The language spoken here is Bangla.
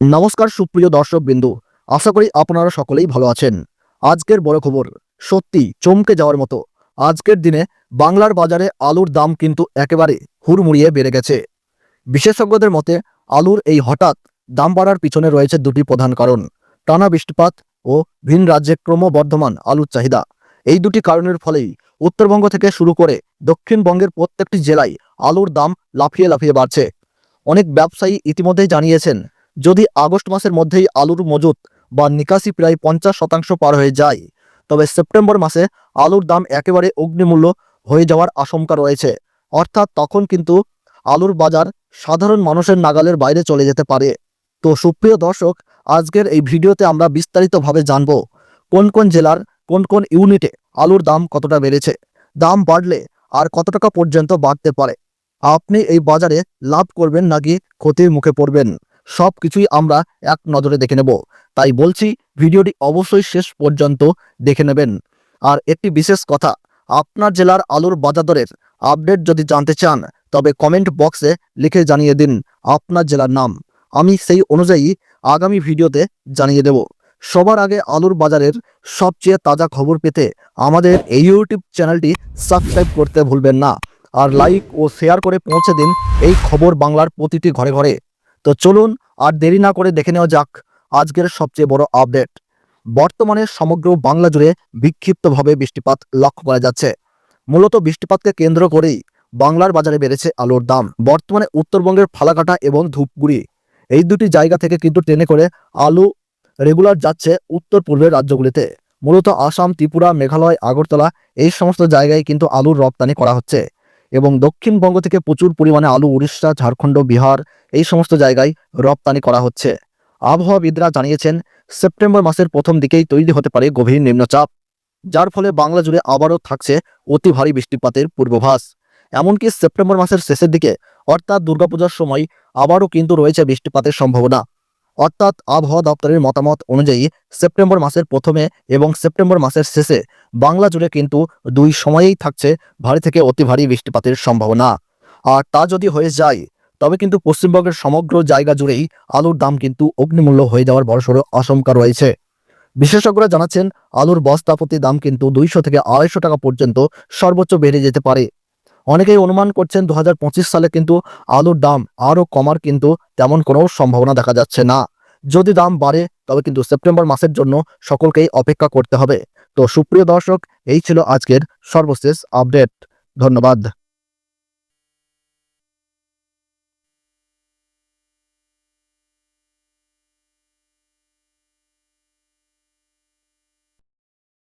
নমস্কার সুপ্রিয় দর্শক বিন্দু আশা করি আপনারা সকলেই ভালো আছেন। আজকের বড় খবর, সত্যি চমকে যাওয়ার মতো। আজকের দিনে বাংলার বাজারে আলুর দাম কিন্তু একেবারে হুড়মুড়িয়ে বেড়ে গেছে। বিশেষজ্ঞদের মতে, আলুর এই হঠাৎ দাম বাড়ার পিছনে রয়েছে দুটি প্রধান কারণ, টানা বৃষ্টিপাত ও ভিন রাজ্যে ক্রমবর্ধমান আলুর চাহিদা। এই দুটি কারণের ফলেই উত্তরবঙ্গ থেকে শুরু করে দক্ষিণবঙ্গের প্রত্যেকটি জেলায় আলুর দাম লাফিয়ে লাফিয়ে বাড়ছে। অনেক ব্যবসায়ী ইতিমধ্যেই জানিয়েছেন যদি আগস্ট মাসের মধ্যেই আলুর মজুত বা নিকাশি প্রায় পঞ্চাশ শতাংশ পার হয়ে যায়, তবে সেপ্টেম্বর মাসে আলুর দাম একেবারে অগ্নিমূল্য হয়ে যাওয়ার আশঙ্কা রয়েছে। অর্থাৎ তখন কিন্তু আলুর বাজার সাধারণ মানুষের নাগালের বাইরে চলে যেতে পারে। তো সুপ্রিয় দর্শক, আজকের এই ভিডিওতে আমরা বিস্তারিতভাবে জানব কোন কোন জেলার কোন কোন ইউনিটে আলুর দাম কতটা বেড়েছে, দাম বাড়লে আর কত টাকা পর্যন্ত বাড়তে পারে। আপনি এই বাজারে লাভ করবেন নাকি ক্ষতির মুখে পড়বেন? সব কিছুই আমরা এক নজরে দেখে নেব। তাই বলছি, ভিডিওটি অবশ্যই শেষ পর্যন্ত দেখে নেবেন। আর একটি বিশেষ কথা, আপনার জেলার আলুর বাজার দরের আপডেট যদি জানতে চান, তবে কমেন্ট বক্সে লিখে জানিয়ে দিন আপনার জেলার নাম। আমি সেই অনুযায়ী আগামী ভিডিওতে জানিয়ে দেব। সবার আগে আলুর বাজারের সবচেয়ে তাজা খবর পেতে আমাদের এই ইউটিউব চ্যানেলটি সাবস্ক্রাইব করতে ভুলবেন না। আর লাইক ও শেয়ার করে পৌঁছে দিন এই খবর বাংলার প্রতিটি ঘরে ঘরে। তো চলুন আর দেরি না করে দেখে নেওয়া যাক আজকের সবচেয়ে বড় আপডেট। বর্তমানে সমগ্র বাংলা জুড়ে বিক্ষিপ্তভাবে বৃষ্টিপাত লক্ষ্য করা যাচ্ছে। মূলত বৃষ্টিপাতকে কেন্দ্র করেই বাংলার বাজারে বেড়েছে আলুর দাম। বর্তমানে উত্তরবঙ্গের ফালাকাটা এবং ধূপগুড়ি এই দুটি জায়গা থেকে কিন্তু ট্রেনে করে আলু রেগুলার যাচ্ছে উত্তর পূর্বের রাজ্যগুলিতে। মূলত আসাম, ত্রিপুরা, মেঘালয়, আগরতলা এই সমস্ত জায়গায় কিন্তু আলুর রপ্তানি করা হচ্ছে। এবং দক্ষিণবঙ্গ থেকে প্রচুর পরিমাণে আলু, উড়িষ্যা, ঝাড়খণ্ড, বিহার এই সমস্ত জায়গায় রপ্তানি করা হচ্ছে। আবহাওয়াবিদরা জানিয়েছেন, সেপ্টেম্বর মাসের প্রথম দিকেই তৈরি হতে পারে গভীর নিম্নচাপ, যার ফলে বাংলা জুড়ে আবারও থাকছে অতি ভারী বৃষ্টিপাতের পূর্বাভাস। এমনকি সেপ্টেম্বর মাসের শেষের দিকে অর্থাৎ দুর্গাপূজার সময় আবারও কিন্তু রয়েছে বৃষ্টিপাতের সম্ভাবনা। অর্থাৎ আবহাওয়া দপ্তরের মতামত অনুযায়ী সেপ্টেম্বর মাসের প্রথমে এবং সেপ্টেম্বর মাসের শেষে বাংলা জুড়ে কিন্তু দুই সময়েই থাকছে ভারী থেকে অতি ভারী বৃষ্টিপাতের সম্ভাবনা। আর তা যদি হয়ে যায়, তবে কিন্তু পশ্চিমবঙ্গের সমগ্র জায়গা জুড়েই আলুর দাম কিন্তু অগ্নিমূল্য হয়ে যাওয়ার বড়সড় আশঙ্কা রয়েছে। বিশেষজ্ঞরা জানাচ্ছেন, আলুর বস্তা প্রতি দাম কিন্তু দুইশো থেকে আড়াইশো টাকা পর্যন্ত সর্বোচ্চ বেড়ে যেতে পারে। অনেকেই অনুমান করছেন দু হাজার পঁচিশ সালে কিন্তু আলুর দাম আরও কমার কিন্তু তেমন কোনো সম্ভাবনা দেখা যাচ্ছে না। যদি দাম বাড়ে, তবে কিন্তু সেপ্টেম্বর মাসের জন্য সকলকেই অপেক্ষা করতে হবে। তো সুপ্রিয় দর্শক, এই ছিল আজকের সর্বশেষ আপডেট। ধন্যবাদ।